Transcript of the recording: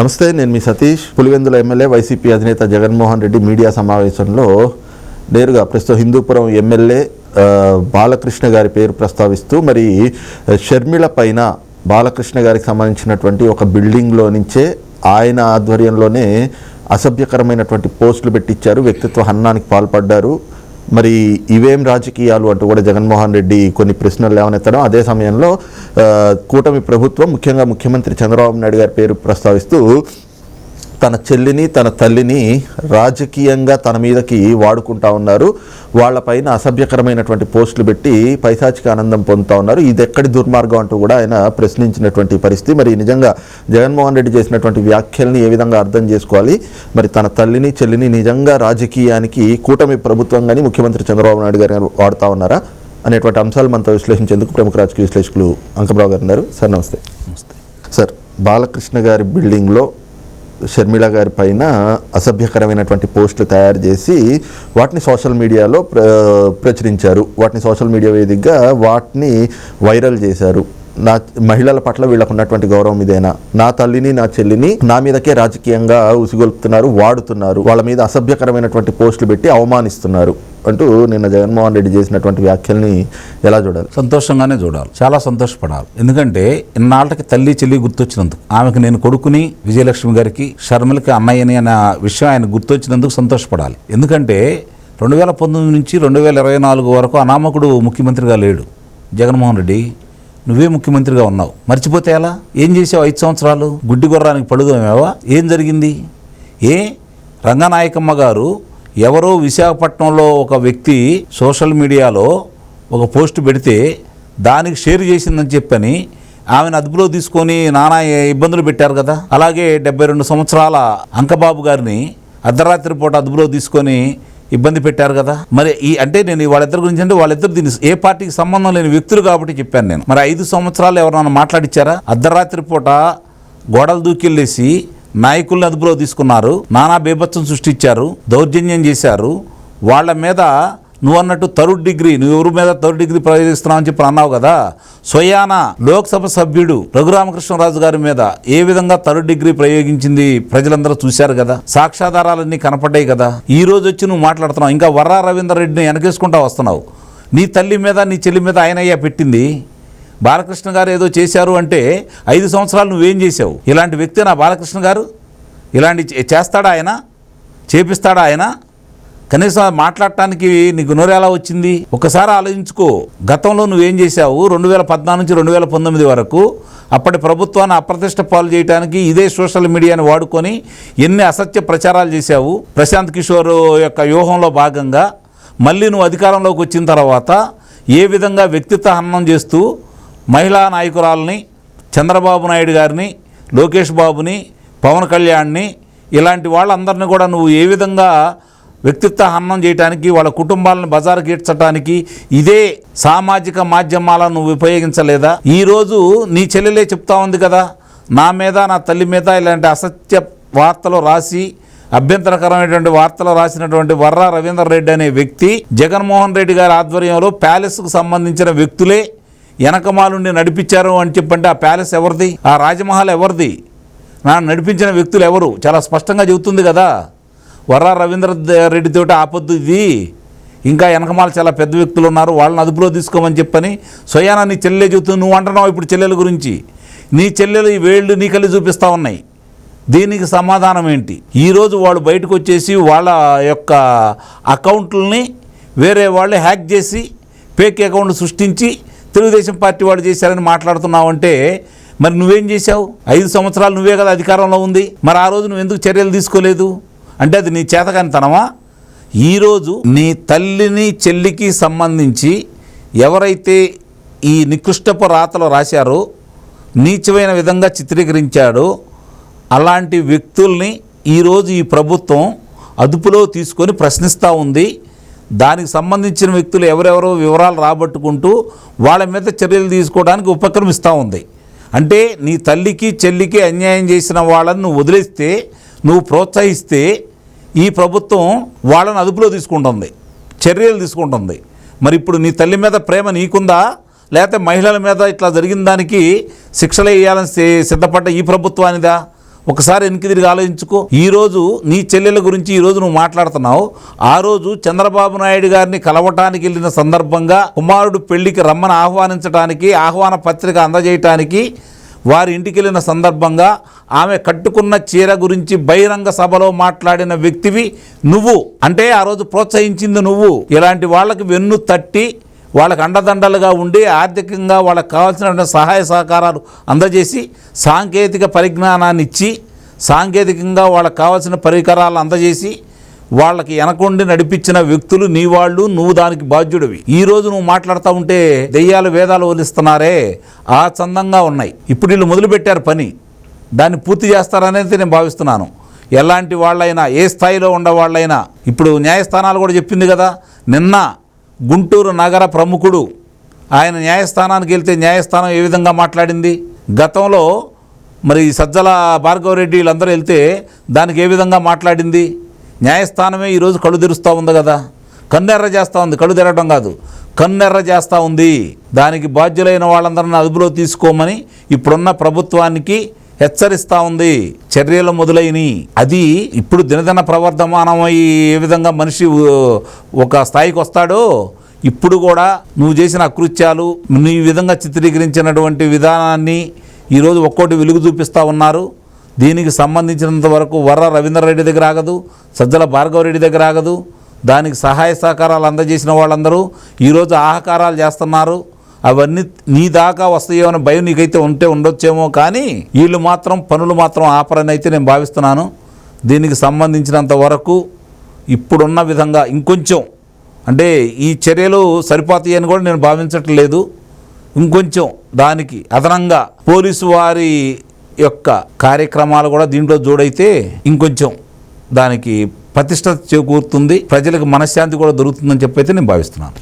నమస్తే నేను మీ సతీష్. పులివెందుల ఎమ్మెల్యే వైసీపీ అధినేత జగన్మోహన్ రెడ్డి మీడియా సమావేశంలో నేరుగా ప్రస్తుతం హిందూపురం ఎమ్మెల్యే బాలకృష్ణ గారి పేరు ప్రస్తావిస్తూ మరి షర్మిల పైన బాలకృష్ణ గారికి సంబంధించినటువంటి ఒక బిల్డింగ్లో నుంచే ఆయన ఆధ్వర్యంలోనే అసభ్యకరమైనటువంటి పోస్టులు పెట్టించారు వ్యక్తిత్వ హన్నానికి పాల్పడ్డారు. మరి ఇవేం రాజకీయాలు అంటూ కూడా జగన్మోహన్ రెడ్డి కొన్ని ప్రశ్నలు లేవనెత్తడం అదే సమయంలో కూటమి ప్రభుత్వం ముఖ్యంగా ముఖ్యమంత్రి చంద్రబాబు నాయుడు గారి పేరు ప్రస్తావిస్తూ తన చెల్లిని తన తల్లిని రాజకీయంగా తన మీదకి వాడుకుంటా ఉన్నారు. వాళ్ళపైన అసభ్యకరమైనటువంటి పోస్టులు పెట్టి పైశాచిక ఆనందం పొందుతా ఉన్నారు. ఇది ఎక్కడి దుర్మార్గం అంటూ కూడా ఆయన ప్రశ్నించినటువంటి పరిస్థితి. మరి నిజంగా జగన్మోహన్ రెడ్డి చేసినటువంటి వ్యాఖ్యల్ని ఏ విధంగా అర్థం చేసుకోవాలి? మరి తన తల్లిని చెల్లిని నిజంగా రాజకీయానికి కూటమి ప్రభుత్వం కానీ ముఖ్యమంత్రి చంద్రబాబు నాయుడు గారు వాడుతా ఉన్నారా? అనేటువంటి అంశాలు మనతో విశ్లేషించేందుకు ప్రముఖ రాజకీయ విశ్లేషకులు అంకమరావు గారు ఉన్నారు. సార్ నమస్తే. సార్ బాలకృష్ణ గారి బిల్డింగ్లో షర్మిళ గారి పైన అసభ్యకరమైనటువంటి పోస్టులు తయారు చేసి వాటిని సోషల్ మీడియాలో ప్ర ప్రచురించారు. వాటిని సోషల్ మీడియా వేదికగా వాటిని వైరల్ చేశారు. నా మహిళల పట్ల వీళ్ళకు ఉన్నటువంటి గౌరవం ఇదేనా? నా తల్లిని నా చెల్లిని నా మీదకే రాజకీయంగా ఉసిగొలుపుతున్నారు వాడుతున్నారు. వాళ్ళ మీద అసభ్యకరమైనటువంటి పోస్టులు పెట్టి అవమానిస్తున్నారు. అంటూ నిన్న జగన్మోహన్ రెడ్డి చేసినటువంటి వ్యాఖ్యల్ని ఎలా చూడాలి? సంతోషంగానే చూడాలి. చాలా సంతోషపడాలి. ఎందుకంటే ఇన్నాళ్ళకి తల్లి చెల్లి గుర్తొచ్చినందుకు ఆమెకు నేను కొడుకుని విజయలక్ష్మి గారికి షర్మిలకి అన్నయ్యని అన్న విషయం ఆయన గుర్తొచ్చినందుకు సంతోషపడాలి. ఎందుకంటే రెండు వేల పంతొమ్మిది నుంచి రెండు వేల ఇరవై నాలుగు వరకు అనామకుడు ముఖ్యమంత్రిగా లేడు. జగన్మోహన్ రెడ్డి నువ్వే ముఖ్యమంత్రిగా ఉన్నావు. మర్చిపోతే ఎలా? ఏం చేసావు ఐదు సంవత్సరాలు? గుడ్డి గుర్రానికి పడుగమేవా ఏం జరిగింది? ఏ? రంగనాయకమ్మ గారు ఎవరో విశాఖపట్నంలో ఒక వ్యక్తి సోషల్ మీడియాలో ఒక పోస్ట్ పెడితే దానికి షేర్ చేసిందని చెప్పని ఆమెను అదుపులో తీసుకొని నానా ఇబ్బందులు పెట్టారు కదా. అలాగే డెబ్బై రెండు సంవత్సరాల అంకబాబు గారిని అర్ధరాత్రి పూట అదుపులో తీసుకొని ఇబ్బంది పెట్టారు కదా. మరి ఈ అంటే నేను వాళ్ళిద్దరి గురించి అంటే వాళ్ళిద్దరు దీని ఏ పార్టీకి సంబంధం లేని వ్యక్తులు కాబట్టి చెప్పాను నేను. మరి ఐదు సంవత్సరాలు ఎవరన్నా మాట్లాడిచ్చారా? అర్ధరాత్రి పూట గోడలు దూకెళ్ళేసి నాయకుల్ని అదుపులో తీసుకున్నారు. నానా బీభత్సం సృష్టించారు. దౌర్జన్యం చేశారు. వాళ్ళ మీద నువ్వు అన్నట్టు థర్డ్ డిగ్రీ నువ్వు ఎవరి మీద థర్డ్ డిగ్రీ ప్రయోగిస్తున్నావు అని చెప్పి అన్నావు కదా? స్వయాన లోక్సభ సభ్యుడు రఘురామకృష్ణరాజు గారి మీద ఏ విధంగా థర్డ్ డిగ్రీ ప్రయోగించింది ప్రజలందరూ చూశారు కదా? సాక్ష్యాధారాలన్నీ కనపడ్డాయి కదా? ఈ రోజు వచ్చి నువ్వు మాట్లాడుతున్నావు. ఇంకా వర్రా రవీందర్ రెడ్డిని వెనకేసుకుంటా వస్తున్నావు. నీ తల్లి మీద నీ చెల్లి మీద ఆయనయ్యా పెట్టింది. బాలకృష్ణ గారు ఏదో చేశారు అంటే ఐదు సంవత్సరాలు నువ్వేం చేసావు ఇలాంటి వ్యక్తి నా బాలకృష్ణ గారు? ఇలాంటి చే- చేస్తాడా ఆయన? చేపిస్తాడా ఆయన? కనీసం మాట్లాడటానికి నీకు నోరు ఎలా వచ్చింది? ఒకసారి ఆలోచించుకో. గతంలో నువ్వేం చేశావు? రెండు వేల పద్నాలుగు నుంచి రెండు వేల పంతొమ్మిది వరకు అప్పటి ప్రభుత్వాన్ని అప్రతిష్ట పాలు చేయడానికి ఇదే సోషల్ మీడియాని వాడుకొని ఎన్ని అసత్య ప్రచారాలు చేశావు? ప్రశాంత్ కిషోర్ యొక్క వ్యూహంలో భాగంగా మళ్ళీ నువ్వు అధికారంలోకి వచ్చిన తర్వాత ఏ విధంగా వ్యక్తిత్వ హననం చేస్తూ మహిళా నాయకురాలని చంద్రబాబు నాయుడు గారిని లోకేష్ బాబుని పవన్ కళ్యాణ్ని ఇలాంటి వాళ్ళందరినీ కూడా నువ్వు ఏ విధంగా వ్యక్తిత్వ హన్నం చేయడానికి వాళ్ళ కుటుంబాలను బజారు ఈడ్చడానికి ఇదే సామాజిక మాధ్యమాలను నువ్వు ఉపయోగించలేదా? ఈరోజు నీ చెల్లెలే చెప్తా ఉంది కదా నా మీద నా తల్లి మీద ఇలాంటి అసత్య వార్తలు రాసి అభ్యంతరకరమైనటువంటి వార్తలు రాసినటువంటి వర్రా రవీందర్ రెడ్డి అనే వ్యక్తి జగన్మోహన్ రెడ్డి గారి ఆధ్వర్యంలో ప్యాలెస్కు సంబంధించిన వ్యక్తులే వెనకమాలుండి నడిపించారు అని చెప్పంటే ఆ ప్యాలెస్ ఎవరిది? ఆ రాజమహల్ ఎవరిది? నా నడిపించిన వ్యక్తులు ఎవరు? చాలా స్పష్టంగా చెబుతుంది కదా. వర్రా రవీంద్ర రెడ్డితో ఆపొద్దు ఇది. ఇంకా వెనకమాల చాలా పెద్ద వ్యక్తులు ఉన్నారు. వాళ్ళని అదుపులో తీసుకోమని చెప్పని స్వయానా నీ చెల్లెలు చెబుతుంది నువ్వు అంటున్నావు ఇప్పుడు చెల్లెల గురించి? నీ చెల్లెలు ఈ వేళ్ళు నీ కళ్ళు చూపిస్తూ ఉన్నాయి. దీనికి సమాధానం ఏంటి? ఈరోజు వాళ్ళు బయటకు వచ్చేసి వాళ్ళ యొక్క అకౌంట్లని వేరే వాళ్ళు హ్యాక్ చేసి ఫేక్ అకౌంట్ సృష్టించి తెలుగుదేశం పార్టీ వాళ్ళు చేశారని మాట్లాడుతున్నావు అంటే మరి నువ్వేం చేశావు? ఐదు సంవత్సరాలు నువ్వే కదా అధికారంలో ఉంది. మరి ఆ రోజు నువ్వు ఎందుకు చర్యలు తీసుకోలేదు? అంటే అది నీ చేతకానితనమా ఈరోజు నీ తల్లిని చెల్లికి సంబంధించి ఎవరైతే ఈ నికృష్టపు రాతలు రాశారో నీచమైన విధంగా చిత్రీకరించాడో అలాంటి వ్యక్తుల్ని ఈరోజు ఈ ప్రభుత్వం అదుపులో తీసుకొని ప్రశ్నిస్తూ ఉంది. దానికి సంబంధించిన వ్యక్తులు ఎవరెవరో వివరాలు రాబట్టుకుంటూ వాళ్ళ మీద చర్యలు తీసుకోవడానికి ఉపక్రమిస్తూ ఉంది. అంటే నీ తల్లికి చెల్లికి అన్యాయం చేసిన వాళ్ళని నువ్వు వదిలేస్తే నువ్వు ప్రోత్సహిస్తే ఈ ప్రభుత్వం వాళ్ళని అదుపులో తీసుకుంటుంది చర్యలు తీసుకుంటుంది. మరి ఇప్పుడు నీ తల్లి మీద ప్రేమ నీకుందా? లేకపోతే మహిళల మీద ఇట్లా జరిగిన దానికి శిక్షలు వేయాలని సిద్ధపడ్డ ఈ ప్రభుత్వానిదా? ఒకసారి వెనక్కి ఆలోచించుకో. ఈరోజు నీ చెల్లెల గురించి ఈరోజు నువ్వు మాట్లాడుతున్నావు. ఆ రోజు చంద్రబాబు నాయుడు గారిని కలవటానికి వెళ్ళిన సందర్భంగా కుమారుడు పెళ్ళికి రమ్మని ఆహ్వానించడానికి ఆహ్వాన పత్రిక అందజేయటానికి వారి ఇంటికి వెళ్ళిన సందర్భంగా ఆమె కట్టుకున్న చీర గురించి బహిరంగ సభలో మాట్లాడిన వ్యక్తివి నువ్వు. అంటే ఆ రోజు ప్రోత్సహించింది నువ్వు. ఇలాంటి వాళ్ళకి వెన్ను తట్టి వాళ్ళకి అండదండలుగా ఉండి ఆర్థికంగా వాళ్ళకి కావాల్సిన సహాయ సహకారాలు అందజేసి సాంకేతిక పరిజ్ఞానాన్ని ఇచ్చి సాంకేతికంగా వాళ్ళకి కావాల్సిన పరికరాలు అందజేసి వాళ్ళకి వెనకొండి నడిపించిన వ్యక్తులు నీ వాళ్ళు నువ్వు దానికి బాధ్యుడివి. ఈ రోజు నువ్వు మాట్లాడుతూ ఉంటే దెయ్యాలు వేదాలు వదిలిస్తున్నారే ఆ చందంగా ఉన్నాయి. ఇప్పుడు వీళ్ళు మొదలుపెట్టారు పని. దాన్ని పూర్తి చేస్తారనేది నేను భావిస్తున్నాను. ఎలాంటి వాళ్ళైనా ఏ స్థాయిలో ఉన్న వాళ్ళైనా ఇప్పుడు న్యాయస్థానాలు కూడా చెప్పింది కదా నిన్న గుంటూరు నగర ప్రముఖుడు. ఆయన న్యాయస్థానానికి వెళ్తే న్యాయస్థానం ఏ విధంగా మాట్లాడింది? గతంలో మరి సజ్జల భార్గవరెడ్డి వీళ్ళందరూ వెళ్తే దానికి ఏ విధంగా మాట్లాడింది? న్యాయస్థానమే ఈరోజు కళ్ళు తెరుస్తూ ఉంది కదా. కన్నెర్ర చేస్తూ ఉంది. కళ్ళు తెరవడం కాదు. కన్నెర్ర చేస్తూ ఉంది. దానికి బాధ్యులైన వాళ్ళందరిని అదుపులో తీసుకోమని ఇప్పుడున్న ప్రభుత్వానికి హెచ్చరిస్తూ ఉంది. చర్యలు మొదలైనవి అది ఇప్పుడు దినదిన ప్రవర్ధమానమై ఏ విధంగా మనిషి ఒక స్థాయికి వస్తాడో ఇప్పుడు కూడా నువ్వు చేసిన అకృత్యాలు నీ విధంగా చిత్రీకరించినటువంటి విధానాన్ని ఈరోజు ఒక్కోటి వెలుగు చూపిస్తూ ఉన్నారు. దీనికి సంబంధించినంత వరకు వర్ర రవీంద్రరెడ్డి దగ్గర ఆగదు సజ్జల భార్గవరెడ్డి దగ్గర ఆగదు. దానికి సహాయ సహకారాలు అందజేసిన వాళ్ళందరూ ఈరోజు ఆహకారాలు చేస్తున్నారు. అవన్నీ నీ దాకా వస్తాయో అనే భయం నీకైతే ఉంటే ఉండొచ్చేమో కానీ వీళ్ళు మాత్రం పనులు మాత్రం ఆపరని అయితే నేను భావిస్తున్నాను. దీనికి సంబంధించినంత వరకు ఇప్పుడున్న విధంగా ఇంకొంచెం అంటే ఈ చర్యలు సరిపోతాయని కూడా నేను భావించట్లేదు. ఇంకొంచెం దానికి అదనంగా పోలీసు వారి యొక్క కార్యక్రమాలు కూడా దీంట్లో జోడైతే ఇంకొంచెం దానికి ప్రతిష్ట చేకూరుతుంది. ప్రజలకు మనశ్శాంతి కూడా దొరుకుతుందని చెప్పైతే నేను భావిస్తున్నాను.